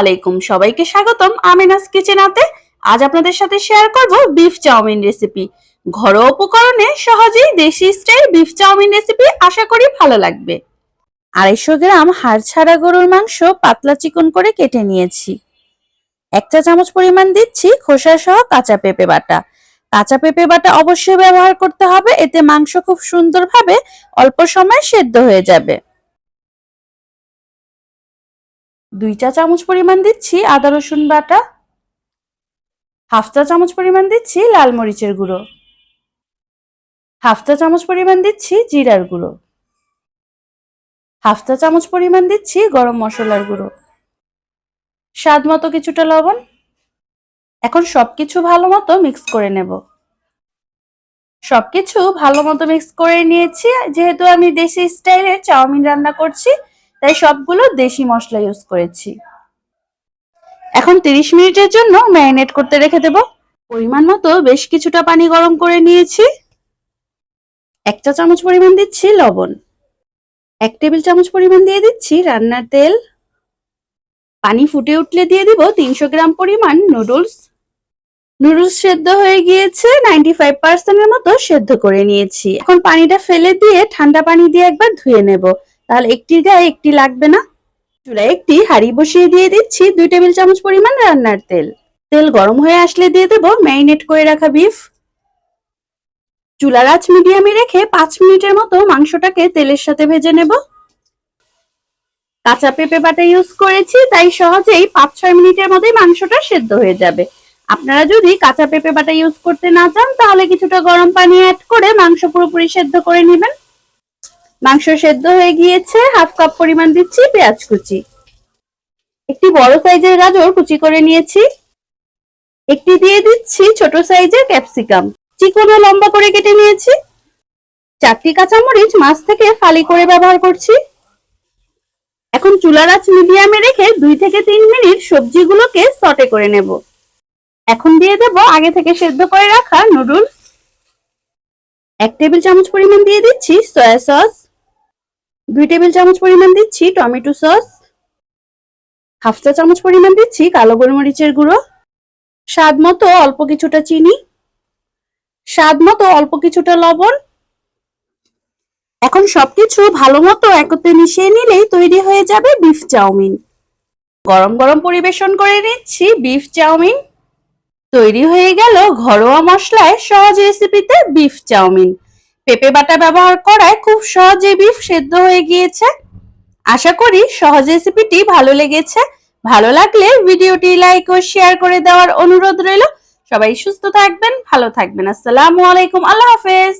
আলাইকুম। সবাইকে স্বাগতম আমিনাস কিচেনাতে আজ আপনাদের সাথে শেয়ার করব বিফ চাউমিন রেসিপি ঘরোয়া উপকরণে সহজেই দেশি style beef chow mein recipe আশা করি ভালো লাগবে। আড়াইশো গ্রাম হাড় ছাড়া গরুর মাংস পাতলা চিকন করে কেটে নিয়েছি। এক চা চামচ পরিমাণ দিচ্ছি খোসা সহ কাঁচা পেঁপে বাটা। কাঁচা পেঁপে বাটা অবশ্যই ব্যবহার করতে হবে, এতে মাংস খুব সুন্দরভাবে অল্প সময়ে সেদ্ধ হয়ে যাবে। দুই চা চামচ পরিমাণ দিচ্ছি আদা, রসুন বাটা, হাফ চা চামচ পরিমাণ দিচ্ছি লাল মরিচের গুঁড়ো, হাফ চা চামচ পরিমাণ দিচ্ছি জিরার গুঁড়ো, হাফ চা চামচ পরিমাণ দিচ্ছি গরম মশলার গুঁড়ো। স্বাদ মতো কিছুটা লবণ। এখন সবকিছু ভালো মতো মিক্স করে নেব। সবকিছু ভালো মতো মিক্স করে নিয়েছি। যেহেতু আমি দেশি স্টাইলের চাউমিন রান্না করছি তাই সবগুলো দেশি মশলা ইউজ করেছি। এখন 30 মিনিটের জন্য ম্যারিনেট করতে রেখে দেব। পরিমাণ মতো বেশ কিছুটা পানি গরম করে নিয়েছি। এক চা চামচ পরিমাণ দিচ্ছি লবণ। এক টেবিল চামচ পরিমাণ দিয়ে দিচ্ছি রান্নার তেল। পানি ফুটে উঠলে দিয়ে দিব তিনশো গ্রাম পরিমাণ নুডলস। নুডলস সেদ্ধ হয়ে গিয়েছে নাইনটি ফাইভ পার্সেন্টের মতো সেদ্ধ করে নিয়েছি। এখন পানিটা ফেলে দিয়ে ঠান্ডা পানি দিয়ে একবার ধুয়ে নেব। তাহলে একটির গায়ে একটি লাগবে না। চুলায় একটি হাঁড়ি বসিয়ে দিয়ে দিচ্ছি দুই টেবিল চামচ পরিমাণ রান্নার তেল। তেল গরম হয়ে আসলে দিয়ে দেব ম্যারিনেট করে রাখা বিফ। চুলার আঁচ মিডিয়ামে রেখে পাঁচ মিনিটের মতো মাংসটাকে তেলের সাথে ভেজে নেব। কাঁচা পেঁপে বাটা ইউজ করেছি, তাই সহজেই পাঁচ ছয় মিনিটের মধ্যেই মাংসটা সেদ্ধ হয়ে যাবে। আপনারা যদি কাঁচা পেঁপে বাটা ইউজ করতে না চান, তাহলে কিছুটা গরম পানি অ্যাড করে মাংস পুরোপুরি সেদ্ধ করে নেবেন। মাংস সেদ্ধ হয়ে গিয়েছে, হাফ কাপ পরিমাণ দিচ্ছি পেঁয়াজ কুচি। একটি বড় সাইজের গাজর কুচি করে নিয়েছি। একটি দিয়ে দিচ্ছি ছোট সাইজের ক্যাপসিকাম। চিকন ও লম্বা করে কেটে নিয়েছি। চারটি কাঁচামরিচ মাছ থেকে ফালি করে ব্যবহার করছি। এখন চুলার আঁচ মিডিয়ামে রেখে দুই থেকে তিন মিনিট সবজিগুলোকে সটে করে নেব। এখন দিয়ে দেব আগে থেকে সেদ্ধ করে রাখা নুডলস। এক টেবিল চামচ পরিমাণ দিয়ে দিচ্ছি সয়া সস। দুই টেবিল চামচ পরিমাণ দিচ্ছি টমেটো সস, হাফ চা চামচ পরিমাণ দিচ্ছি কালো গোলমরিচের গুঁড়ো, স্বাদ মতো অল্প কিছুটা চিনি, স্বাদ মতো অল্প কিছুটা লবণ। এখন সবকিছু ভালো মতো একত্রে মিশিয়ে নিলেই তৈরি হয়ে যাবে বিফ চাউমিন। গরম গরম পরিবেশন করে নিচ্ছি বিফ চাউমিন। তৈরি হয়ে গেল ঘরোয়া মশলায় সহজ রেসিপিতে বিফ চাউমিন। পেঁপে বাটা ব্যবহার করায় খুব সহজে বিফ সেদ্ধ হয়ে গিয়েছে। আশা করি সহজ রেসিপিটি ভালো লেগেছে। ভালো লাগলে ভিডিওটি লাইক ও শেয়ার করে দেওয়ার অনুরোধ রইল। সবাই সুস্থ থাকবেন, ভালো থাকবেন। আসসালামু আলাইকুম, আল্লাহ হাফেজ।